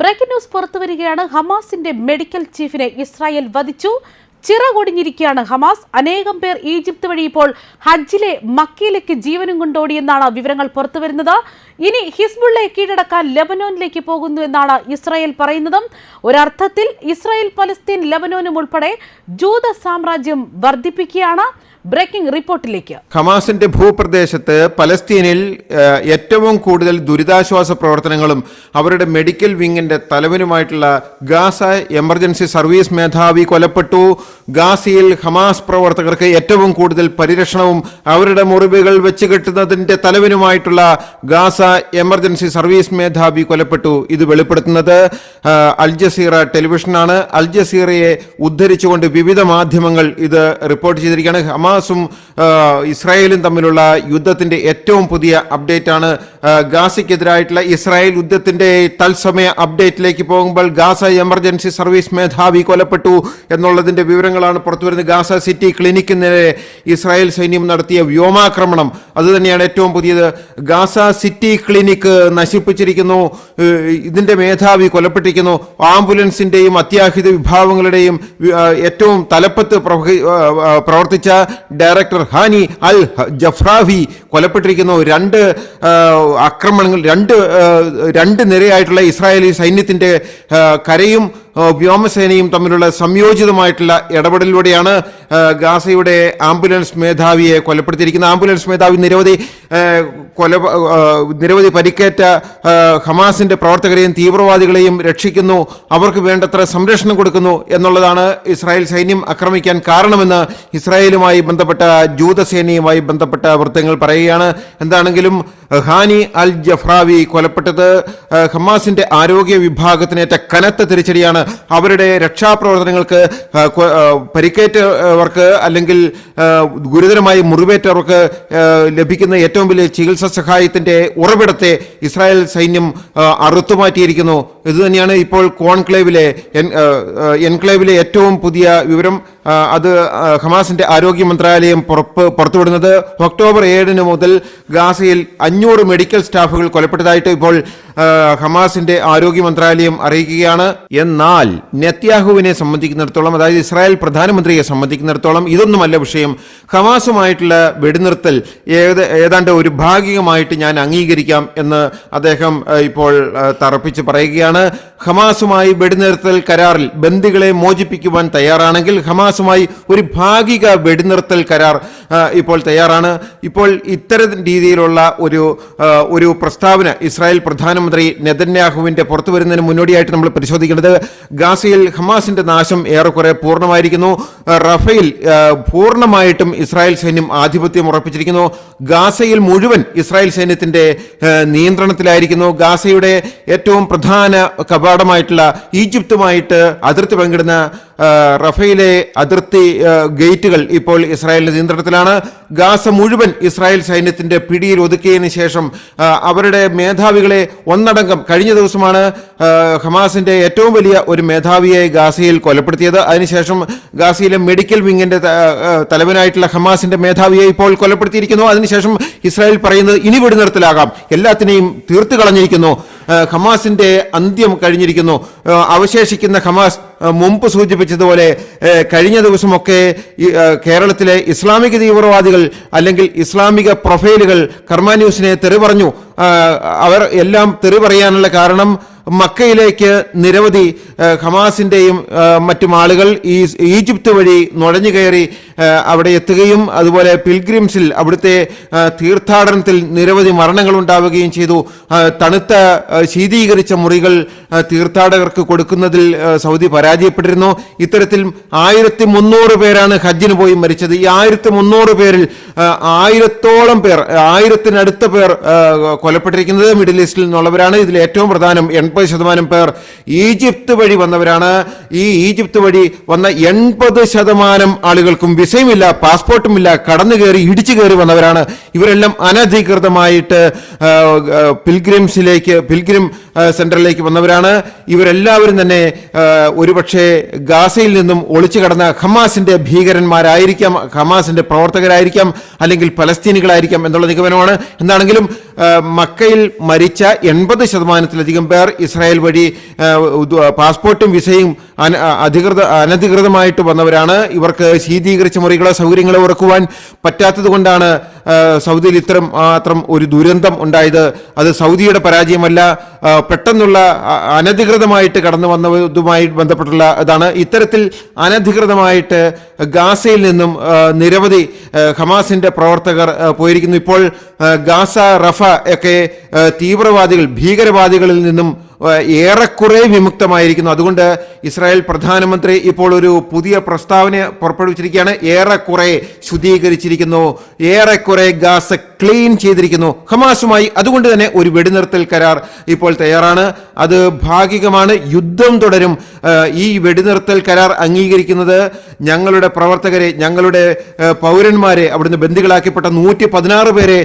Breaking news പുറത്തുവരികയാണ്. ഹമാസിന്റെ medical ചീഫിനെ Israel വധിച്ചു. ചിറകൊടിഞ്ഞിരിക്കുകയാണ് ഹമാസ്. അനേകം പേർ ഈജിപ്ത് വഴി ഇപ്പോൾ ഹജ്ജിലെ മക്കയിലേക്ക് ജീവനും കൊണ്ടോടിയെന്നാണ് വിവരങ്ങൾ പുറത്തുവരുന്നത്. ഇനി ഹിസ്ബുള്ളയെ കീഴടക്കാൻ ലെബനോനിലേക്ക് പോകുന്നു എന്നാണ് ഇസ്രായേൽ പറയുന്നതും. ഒരർത്ഥത്തിൽ ഇസ്രായേൽ പലസ്തീൻ ലെബനോനും ഉൾപ്പെടെ ജൂത സാമ്രാജ്യം വർദ്ധിപ്പിക്കുകയാണ്. ബ്രേക്കിംഗ് റിപ്പോർട്ടിലേക്ക്. ഹമാസിന്റെ ഭൂപ്രദേശത്ത് പലസ്തീനിൽ ഏറ്റവും കൂടുതൽ ദുരിതാശ്വാസ പ്രവർത്തനങ്ങളും അവരുടെ മെഡിക്കൽ വിങ്ങിന്റെ തലവനുമായിട്ടുള്ള ഗാസ എമർജൻസി സർവീസ് മേധാവി കൊലപ്പെട്ടു ഗാസയിൽ ഹമാസ് പ്രവർത്തകർക്ക് ഏറ്റവും കൂടുതൽ പരിരക്ഷണവും അവരുടെ മുറിവുകൾ വെച്ച് കെട്ടുന്നതിന്റെ തലവനുമായിട്ടുള്ള ഗാസ എമർജൻസി സർവീസ് മേധാവി കൊലപ്പെട്ടു ഇത് വെളിപ്പെടുത്തുന്നത് അൽജസീറ അൽ ജസീറ ടെലിവിഷനാണ്. അൽ ജസീറയെ ഉദ്ധരിച്ചുകൊണ്ട് വിവിധ മാധ്യമങ്ങൾ ഇത് റിപ്പോർട്ട് ചെയ്തിരിക്കുകയാണ്. ഹമാസും ആ, ഇസ്രായേലും തമ്മിലുള്ള യുദ്ധത്തിന്റെ ഏറ്റവും പുതിയ അപ്ഡേറ്റ് ആണ് ഗാസയ്ക്കെതിരായിട്ടുള്ള ഇസ്രായേൽ യുദ്ധത്തിന്റെ തത്സമയ അപ്ഡേറ്റിലേക്ക് പോകുമ്പോൾ ഗാസ എമർജൻസി സർവീസ് മേധാവി കൊലപ്പെട്ടു എന്നുള്ളതിന്റെ വിവരങ്ങളാണ് പുറത്തുവരുന്നത്. ഗാസ സിറ്റി ക്ലിനിക്കിനെതിരെ ഇസ്രായേൽ സൈന്യം നടത്തിയ വ്യോമാക്രമണം. അതുതന്നെയാണ് ഏറ്റവും പുതിയത്. ഗാസ സിറ്റി ക്ലിനിക്ക് നശിപ്പിച്ചിരിക്കുന്നു. ഇതിന്റെ മേധാവി കൊലപ്പെട്ടിരിക്കുന്നു ആംബുലൻസിന്റെയും അത്യാഹിത വിഭാഗങ്ങളുടെയും ഏറ്റവും തലപ്പത്ത് പ്രവർത്തിച്ച ഡയറക്ടർ ഹാനി അൽ ഹ- ജഫ്രാവി കൊലപ്പെട്ടിരിക്കുന്നു രണ്ട് ആക്രമണങ്ങൾ രണ്ട് രണ്ട് നിരയായിട്ടുള്ള ഇസ്രായേലി സൈന്യത്തിന്റെ കരയും വ്യോമസേനയും തമ്മിലുള്ള സംയോജിതമായിട്ടുള്ള ഇടപെടലിലൂടെയാണ് ഗാസയുടെ ആംബുലൻസ് മേധാവിയെ കൊലപ്പെടുത്തിയിരിക്കുന്നത്. ആംബുലൻസ് മേധാവി നിരവധി കൊല നിരവധി പരിക്കേറ്റ ഹമാസിന്റെ പ്രവർത്തകരെയും തീവ്രവാദികളെയും രക്ഷിക്കുന്നു. അവർക്ക് വേണ്ടത്ര സംരക്ഷണം കൊടുക്കുന്നു എന്നുള്ളതാണ് ഇസ്രായേൽ സൈന്യം ആക്രമിക്കാൻ കാരണമെന്ന് ഇസ്രായേലുമായി ബന്ധപ്പെട്ട ജൂതസേനയുമായി ബന്ധപ്പെട്ട വൃത്തങ്ങൾ പറയുകയാണ്. എന്താണെങ്കിലും ഹാനി അൽ ജഫ്രാവി കൊലപ്പെട്ടത് ഹമാസിന്റെ ആരോഗ്യ വിഭാഗത്തിനേറ്റ കനത്ത തിരിച്ചടിയാണ്. അവരുടെ രക്ഷാപ്രവർത്തനങ്ങൾക്ക് പരിക്കേറ്റവർക്ക് അല്ലെങ്കിൽ ഗുരുതരമായി മുറിവേറ്റവർക്ക് ലഭിക്കുന്ന ഏറ്റവും വലിയ ചികിത്സാ സഹായത്തിന്റെ ഉറവിടത്തെ ഇസ്രായേൽ സൈന്യം അറുത്തുമാറ്റിയിരിക്കുന്നു. ഇതുതന്നെയാണ് ഇപ്പോൾ കോൺക്ലേവിലെ എൻക്ലേവിലെ ഏറ്റവും പുതിയ വിവരം. അത് ഹമാസിന്റെ ആരോഗ്യ മന്ത്രാലയം പുറപ്പ് പുറത്തുവിടുന്നത് ഒക്ടോബർ ഏഴിന് മുതൽ ഗാസയിൽ അഞ്ഞൂറ് മെഡിക്കൽ സ്റ്റാഫുകൾ കൊലപ്പെട്ടതായിട്ട് ഇപ്പോൾ ഹമാസിന്റെ ആരോഗ്യ മന്ത്രാലയം അറിയിക്കുകയാണ്. എന്നാൽ നെത്യാഹുവിനെ സംബന്ധിക്കുന്നിടത്തോളം അതായത് ഇസ്രായേൽ പ്രധാനമന്ത്രിയെ സംബന്ധിക്കുന്നിടത്തോളം ഇതൊന്നുമല്ല വിഷയം. ഹമാസുമായിട്ടുള്ള വെടിനിർത്തൽ ഏത് ഏതാണ്ട് ഒരു ഭാഗികമായിട്ട് ഞാൻ അംഗീകരിക്കാം എന്ന് അദ്ദേഹം ഇപ്പോൾ തറപ്പിച്ച് പറയുകയാണ്. 们。ഹമാസുമായി വെടിനിർത്തൽ കരാറിൽ ബന്ദികളെ മോചിപ്പിക്കുവാൻ തയ്യാറാണെങ്കിൽ ഹമാസുമായി ഒരു ഭാഗിക വെടിനിർത്തൽ കരാർ ഇപ്പോൾ തയ്യാറാണ്. ഇപ്പോൾ ഇത്തരം രീതിയിലുള്ള ഒരു ഒരു പ്രസ്താവന ഇസ്രായേൽ പ്രധാനമന്ത്രി നെതന്യാഹുവിന്റെ പുറത്തു വരുന്നതിന് മുന്നോടിയായിട്ട് നമ്മൾ പരിശോധിക്കേണ്ടത് ഗാസയിൽ ഹമാസിന്റെ നാശം ഏറെക്കുറെ പൂർണമായിരിക്കുന്നു. റഫേൽ പൂർണമായിട്ടും ഇസ്രായേൽ സൈന്യം ആധിപത്യം ഉറപ്പിച്ചിരിക്കുന്നു. ഗാസയിൽ മുഴുവൻ ഇസ്രായേൽ സൈന്യത്തിന്റെ നിയന്ത്രണത്തിലായിരിക്കുന്നു. ഗാസയുടെ ഏറ്റവും പ്രധാന കവാടമായിട്ടുള്ള ഈജിപ്തുമായിട്ട് അതിർത്തി പങ്കിടുന്ന റഫയിലെ അതിർത്തി ഗേറ്റുകൾ ഇപ്പോൾ ഇസ്രായേലിന്റെ നിയന്ത്രണത്തിലാണ്. ഗാസ മുഴുവൻ ഇസ്രായേൽ സൈന്യത്തിന്റെ പിടിയിൽ ഒതുക്കിയതിനു ശേഷം അവരുടെ മേധാവികളെ ഒന്നടങ്കം കഴിഞ്ഞ ദിവസമാണ് ഹമാസിന്റെ ഏറ്റവും വലിയ ഒരു മേധാവിയെ ഗാസയിൽ കൊലപ്പെടുത്തിയത്. അതിനുശേഷം ഗാസയിലെ മെഡിക്കൽ വിങ്ങിന്റെ തലവനായിട്ടുള്ള ഹമാസിന്റെ മേധാവിയെ ഇപ്പോൾ കൊലപ്പെടുത്തിയിരിക്കുന്നു. അതിനുശേഷം ഇസ്രായേൽ പറയുന്നത് ഇനി വെടിനിർത്തലാകാം. എല്ലാത്തിനെയും തീർത്തു കളഞ്ഞിരിക്കുന്നു ഹമാസിന്റെ അന്ത്യം കഴിഞ്ഞിരിക്കുന്നു. അവശേഷിക്കുന്ന ഹമാസ് മുമ്പ് സൂചിപ്പിച്ചതുപോലെ കഴിഞ്ഞ ദിവസമൊക്കെ കേരളത്തിലെ ഇസ്ലാമിക തീവ്രവാദികൾ അല്ലെങ്കിൽ ഇസ്ലാമിക പ്രൊഫൈലുകൾ കർമ്മ ന്യൂസിനെ തെറി പറഞ്ഞു. അവർ എല്ലാം തെറി പറയാനുള്ള കാരണം മക്കയിലേക്ക് നിരവധി ഹമാസിന്റെയും മറ്റു ആളുകൾ ഈ ഈജിപ്ത് വഴി നുഴഞ്ഞു കയറി അവിടെ എത്തുകയും അതുപോലെ പിൽഗ്രിംസിൽ അവിടുത്തെ തീർത്ഥാടനത്തിൽ നിരവധി മരണങ്ങൾ ഉണ്ടാവുകയും ചെയ്തു. തണുത്ത ശീതീകരിച്ച മുറികൾ തീർത്ഥാടകർക്ക് കൊടുക്കുന്നതിൽ സൗദി പരാജയപ്പെട്ടിരുന്നു. ഇത്തരത്തിൽ ആയിരത്തി മുന്നൂറ് പേരാണ് ഹജ്ജിന് പോയി മരിച്ചത്. ഈ ആയിരത്തി മുന്നൂറ് പേരിൽ ആയിരത്തോളം പേർ ആയിരത്തിനടുത്ത പേർ കൊല്ലപ്പെട്ടിരിക്കുന്നത് മിഡിൽ ഈസ്റ്റിൽ നിന്നുള്ളവരാണ്. ഇതിൽ ഏറ്റവും പ്രധാനം എൺപത് ശതമാനം പേർ ഈജിപ്ത് വഴി വന്നവരാണ്. ഈ ഈജിപ്ത് വഴി വന്ന എൺപത് ശതമാനം ആളുകൾക്കും വിസയുമില്ല പാസ്പോർട്ടുമില്ല കടന്നു കയറി ഇടിച്ചു കയറി വന്നവരാണ്. ഇവരെല്ലാം അനധികൃതമായിട്ട് പിൽഗ്രിംസിലേക്ക് പിൽഗ്രിം സെന്ററിലേക്ക് വന്നവരാണ്. ഇവരെല്ലാവരും തന്നെ ഒരുപക്ഷെ ഗാസയിൽ നിന്നും ഒളിച്ചു കടന്ന ഹമാസിന്റെ ഭീകരന്മാരായിരിക്കാം ഹമാസിന്റെ പ്രവർത്തകരായിരിക്കാം. അല്ലെങ്കിൽ പലസ്തീനികളായിരിക്കാം എന്നുള്ള നിഗമനമാണ്. എന്താണെങ്കിലും മക്കയിൽ മരിച്ച എൺപത് ശതമാനത്തിലധികം പേർ ഇസ്രായേൽ വഴി പാസ്പോർട്ടും വിസയും അധികൃത അനധികൃതമായിട്ട് വന്നവരാണ്. ഇവർക്ക് ശീതീകരിച്ച മുറികളോ സൗകര്യങ്ങളോ ഉറക്കുവാൻ പറ്റാത്തത് കൊണ്ടാണ് സൗദിയിൽ ഇത്തരം മാത്രം ഒരു ദുരന്തം ഉണ്ടായത് അത് സൗദിയുടെ പരാജയമല്ല പെട്ടെന്നുള്ള അനധികൃതമായിട്ട് കടന്നു വന്നതുമായി ബന്ധപ്പെട്ടുള്ള ഇതാണ്. ഇത്തരത്തിൽ അനധികൃതമായിട്ട് ഗാസയിൽ നിന്നും നിരവധി ഹമാസിന്റെ പ്രവർത്തകർ പോയിരിക്കുന്നു. ഇപ്പോൾ ഗാസ റഫ ഒക്കെ തീവ്രവാദികൾ ഭീകരവാദികളിൽ നിന്നും ഏറെക്കുറെ വിമുക്തമായിരിക്കുന്നു. അതുകൊണ്ട് ഇസ്രായേൽ പ്രധാനമന്ത്രി ഇപ്പോൾ ഒരു പുതിയ പ്രസ്താവന പുറപ്പെടുവിച്ചിരിക്കുകയാണ്. ഏറെക്കുറെ ശുദ്ധീകരിച്ചിരിക്കുന്നു. ഏറെക്കുറെ ഗാസ ക്ലീൻ ചെയ്തിരിക്കുന്നു. ഹമാസുമായി അതുകൊണ്ട് തന്നെ ഒരു വെടിനിർത്തൽ കരാർ ഇപ്പോൾ തയ്യാറാണ്. അത് ഭാഗികമാണ്. യുദ്ധം തുടരും. ഈ വെടിനിർത്തൽ കരാർ അംഗീകരിക്കുന്നത് ഞങ്ങളുടെ പ്രവർത്തകരെ ഞങ്ങളുടെ പൗരന്മാരെ അവിടുന്ന് ബന്ദികളാക്കിപ്പെട്ട നൂറ്റി പതിനാറ് പേരെ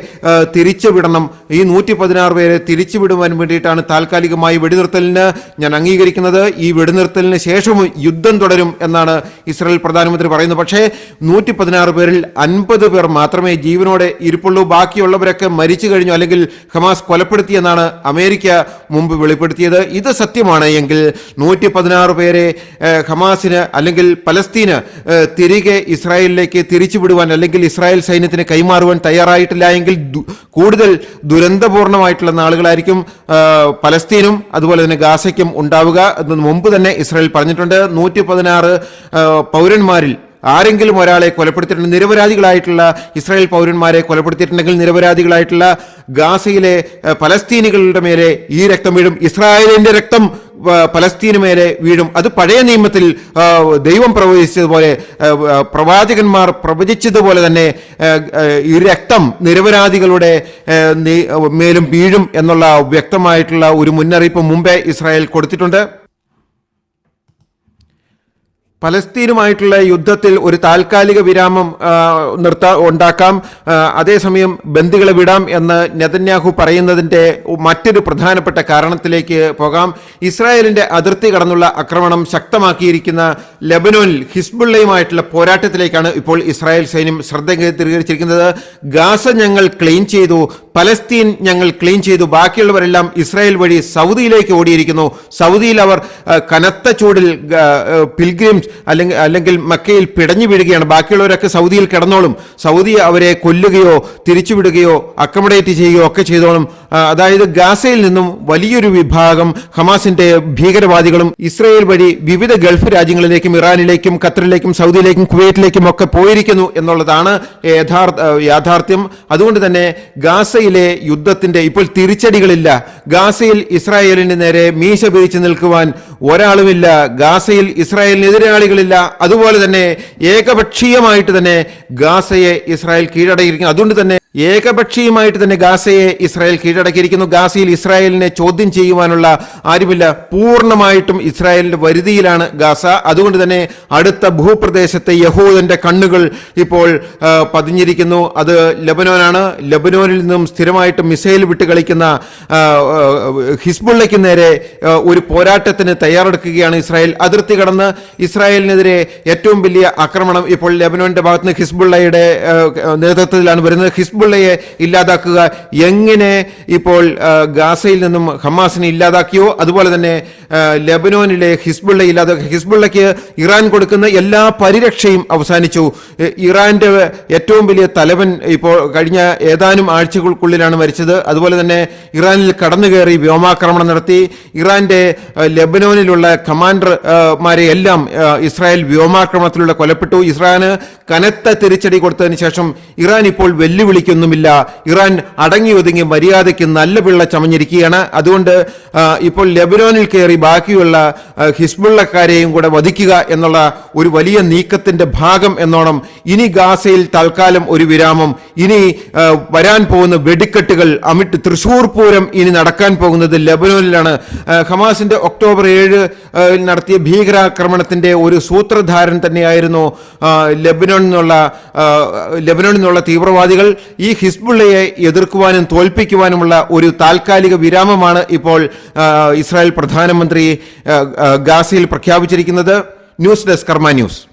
തിരിച്ചുവിടണം. ഈ നൂറ്റി പതിനാറ് പേരെ തിരിച്ചുവിടുവാൻ വേണ്ടിയിട്ടാണ് താൽക്കാലികമായി വെടിനിർത്തലിന് ഞാൻ അംഗീകരിക്കുന്നത്. ഈ വെടിനിർത്തലിന് ശേഷവും യുദ്ധം തുടരും എന്നാണ് ഇസ്രായേൽ പ്രധാനമന്ത്രി പറയുന്നത്. പക്ഷേ നൂറ്റി പതിനാറ് പേരിൽ അൻപത് പേർ മാത്രമേ ജീവനോടെ ഇരിപ്പുള്ളൂ. ബാക്കിയുള്ളവരൊക്കെ മരിച്ചു കഴിഞ്ഞു അല്ലെങ്കിൽ ഹമാസ് കൊലപ്പെടുത്തിയെന്നാണ് അമേരിക്ക മുമ്പ് വെളിപ്പെടുത്തിയത്. ഇത് സത്യമാണ് എങ്കിൽ നൂറ്റി പതിനാറ് പേരെ ഹമാസിന് അല്ലെങ്കിൽ പലസ്തീന് തിരികെ ഇസ്രായേലിലേക്ക് തിരിച്ചുവിടുവാൻ അല്ലെങ്കിൽ ഇസ്രായേൽ സൈന്യത്തിന് കൈമാറുവാൻ തയ്യാറായിട്ടില്ല എങ്കിൽ കൂടുതൽ ദുരന്തപൂർണമായിട്ടുള്ള നാളുകളായിരിക്കും പലസ്തീനും അതുപോലെ തന്നെ ഗാസയ്ക്കും ഉണ്ടാവുക മുമ്പ് തന്നെ ഇസ്രായേൽ പറഞ്ഞിട്ടുണ്ട്. നൂറ്റി പതിനാറ് പൗരന്മാരിൽ ആരെങ്കിലും ഒരാളെ കൊലപ്പെടുത്തിയിട്ടുണ്ട് നിരപരാധികളായിട്ടുള്ള ഇസ്രായേൽ പൗരന്മാരെ കൊലപ്പെടുത്തിയിട്ടുണ്ടെങ്കിൽ നിരപരാധികളായിട്ടുള്ള ഗാസയിലെ പലസ്തീനികളുടെ മേലെ ഈ രക്തം വീഴും ഇസ്രായേലിന്റെ രക്തം പലസ്തീന് മേലെ വീഴും. അത് പഴയ നിയമത്തിൽ ദൈവം പ്രവചിച്ചതുപോലെ പ്രവാചകന്മാർ പ്രവചിച്ചതുപോലെ തന്നെ ഈ രക്തം നിരപരാധികളുടെ മേലും വീഴും എന്നുള്ള വ്യക്തമായിട്ടുള്ള ഒരു മുന്നറിയിപ്പ് മുമ്പേ ഇസ്രായേൽ കൊടുത്തിട്ടുണ്ട്. പലസ്തീനുമായിട്ടുള്ള യുദ്ധത്തിൽ ഒരു താൽക്കാലിക വിരാമം നിർത്ത ഉണ്ടാക്കാം. അതേസമയം ബന്ദികളെ വിടാം എന്ന് നെതന്യാഹു പറയുന്നതിന്റെ മറ്റൊരു പ്രധാനപ്പെട്ട കാരണത്തിലേക്ക് പോകാം. ഇസ്രായേലിന്റെ അതിർത്തി കടന്നുള്ള ആക്രമണം ശക്തമാക്കിയിരിക്കുന്ന ലെബനോനിൽ ഹിസ്ബുള്ളയുമായിട്ടുള്ള പോരാട്ടത്തിലേക്കാണ് ഇപ്പോൾ ഇസ്രായേൽ സൈന്യം ശ്രദ്ധ കേന്ദ്രീകരിച്ചിരിക്കുന്നത്. ഗാസ ഞങ്ങൾ ക്ലീൻ ചെയ്തു പലസ്തീൻ ഞങ്ങൾ ക്ലീൻ ചെയ്തു ബാക്കിയുള്ളവരെല്ലാം ഇസ്രായേൽ വഴി സൗദിയിലേക്ക് ഓടിയിരിക്കുന്നു. സൗദിയിൽ അവർ കനത്ത ചൂടിൽ പിൽഗ്രിംസ് അല്ലെങ്കിൽ അല്ലെങ്കിൽ മക്കയിൽ പിടഞ്ഞു വീഴുകയാണ്. ബാക്കിയുള്ളവരൊക്കെ സൗദിയിൽ കിടന്നോളും. സൗദി അവരെ കൊല്ലുകയോ തിരിച്ചുവിടുകയോ അക്കമഡേറ്റ് ചെയ്യുകയോ ഒക്കെ ചെയ്തോളും. അതായത് ഗാസയിൽ നിന്നും വലിയൊരു വിഭാഗം ഹമാസിന്റെ ഭീകരവാദികളും ഇസ്രയേൽ വഴി വിവിധ ഗൾഫ് രാജ്യങ്ങളിലേക്കും ഇറാനിലേക്കും ഖത്തറിലേക്കും സൗദിയിലേക്കും കുവൈറ്റിലേക്കും ഒക്കെ പോയിരിക്കുന്നു എന്നുള്ളതാണ് യഥാർത്ഥ യാഥാർത്ഥ്യം. അതുകൊണ്ട് തന്നെ ഗാസയിലെ യുദ്ധത്തിന്റെ ഇപ്പോൾ തിരിച്ചടികളില്ല. ഗാസയിൽ ഇസ്രായേലിന് നേരെ മീശ പിരിച്ചു നിൽക്കുവാൻ ഒരാളുമില്ല. ഗാസയിൽ ഇസ്രായേലിന് എതിരാളികളില്ല. അതുപോലെ തന്നെ ഏകപക്ഷീയമായിട്ട് തന്നെ ഗാസയെ ഇസ്രായേൽ കീഴടങ്ങിയിരിക്കുന്നു അതുകൊണ്ട് തന്നെ ഏകപക്ഷീയമായിട്ട് തന്നെ ഗാസയെ ഇസ്രായേൽ കീഴടക്കിയിരിക്കുന്നു. ഗാസയിൽ ഇസ്രായേലിനെ ചോദ്യം ചെയ്യുവാനുള്ള ആരുമില്ല. പൂർണമായിട്ടും ഇസ്രായേലിന്റെ വരുതിയിലാണ് ഗാസ. അതുകൊണ്ട് തന്നെ അടുത്ത ഭൂപ്രദേശത്തെ യഹൂദന്റെ കണ്ണുകൾ ഇപ്പോൾ പതിഞ്ഞിരിക്കുന്നു. അത് ലബനോനാണ്. ലബനോനിൽ നിന്നും സ്ഥിരമായിട്ട് മിസൈൽ വിട്ട് കളിക്കുന്ന ഹിസ്ബുള്ളയ്ക്ക് നേരെ ഒരു പോരാട്ടത്തിന് തയ്യാറെടുക്കുകയാണ് ഇസ്രായേൽ. അതിർത്തി കടന്ന് ഇസ്രായേലിനെതിരെ ഏറ്റവും വലിയ ആക്രമണം ഇപ്പോൾ ലബനോന്റെ ഭാഗത്ത് നിന്ന് ഹിസ്ബുള്ളയുടെ നേതൃത്വത്തിലാണ് വരുന്നത്. ഹിസ്ബുള്ളയെ ഇല്ലാതാക്കുക. എങ്ങനെ ഇപ്പോൾ ഗാസയിൽ നിന്നും ഹമാസിനെ ഇല്ലാതാക്കിയോ? അതുപോലെ തന്നെ ലെബനോനിലെ ഹിസ്ബുള്ള അത് ഹിസ്ബുള്ളയ്ക്ക് ഇറാൻ കൊടുക്കുന്ന എല്ലാ പരിരക്ഷയും അവസാനിച്ചു. ഇറാന്റെ ഏറ്റവും വലിയ തലവൻ ഇപ്പോൾ കഴിഞ്ഞ ഏതാനും ആഴ്ചകൾക്കുള്ളിലാണ് മരിച്ചത്. അതുപോലെ തന്നെ ഇറാനിൽ കടന്നു കയറി വ്യോമാക്രമണം നടത്തി. ഇറാന്റെ ലെബനോനിലുള്ള കമാൻഡർ എല്ലാം ഇസ്രായേൽ വ്യോമാക്രമണത്തിലൂടെ കൊലപ്പെട്ടു ഇസ്രായേന് കനത്ത തിരിച്ചടി കൊടുത്തതിന് ശേഷം ഇറാൻ ഇപ്പോൾ വെല്ലുവിളിക്കൊന്നുമില്ല. ഇറാൻ അടങ്ങി ഒതുങ്ങി മര്യാദയ്ക്ക് നല്ല പിള്ള ചമഞ്ഞിരിക്കുകയാണ്. അതുകൊണ്ട് ഇപ്പോൾ ലെബനോനിൽ കയറി ബാക്കിയുള്ള ഹിസ്ബുള്ളക്കാരെയും കൂടെ വധിക്കുക എന്നുള്ള ഒരു വലിയ നീക്കത്തിന്റെ ഭാഗം എന്നോണം ഇനി ഗാസയിൽ തൽക്കാലം ഒരു വിരാമം. ഇനി വരാൻ പോകുന്ന വെടിക്കെട്ടുകൾ അമിട്ട് തൃശൂർ പൂരം ഇനി നടക്കാൻ പോകുന്നത് ലബനോനിലാണ്. ഹമാസിന്റെ ഒക്ടോബർ ഏഴ് നടത്തിയ ഭീകരാക്രമണത്തിന്റെ ഒരു സൂത്രധാരൻ തന്നെയായിരുന്നു ലെബനോൻ എന്നുള്ള ആ, ലെബനോനിൽ നിന്നുള്ള തീവ്രവാദികൾ. ഈ ഹിസ്ബുള്ളയെ എതിർക്കുവാനും തോൽപ്പിക്കുവാനുമുള്ള ഒരു താൽക്കാലിക വിരാമമാണ് ഇപ്പോൾ ഇസ്രായേൽ പ്രധാനമന്ത്രി ആ, ഗാസയിൽ പ്രഖ്യാപിച്ചിരിക്കുന്നത് ന്യൂസ് ഡെസ്ക് കർമ്മ ന്യൂസ്.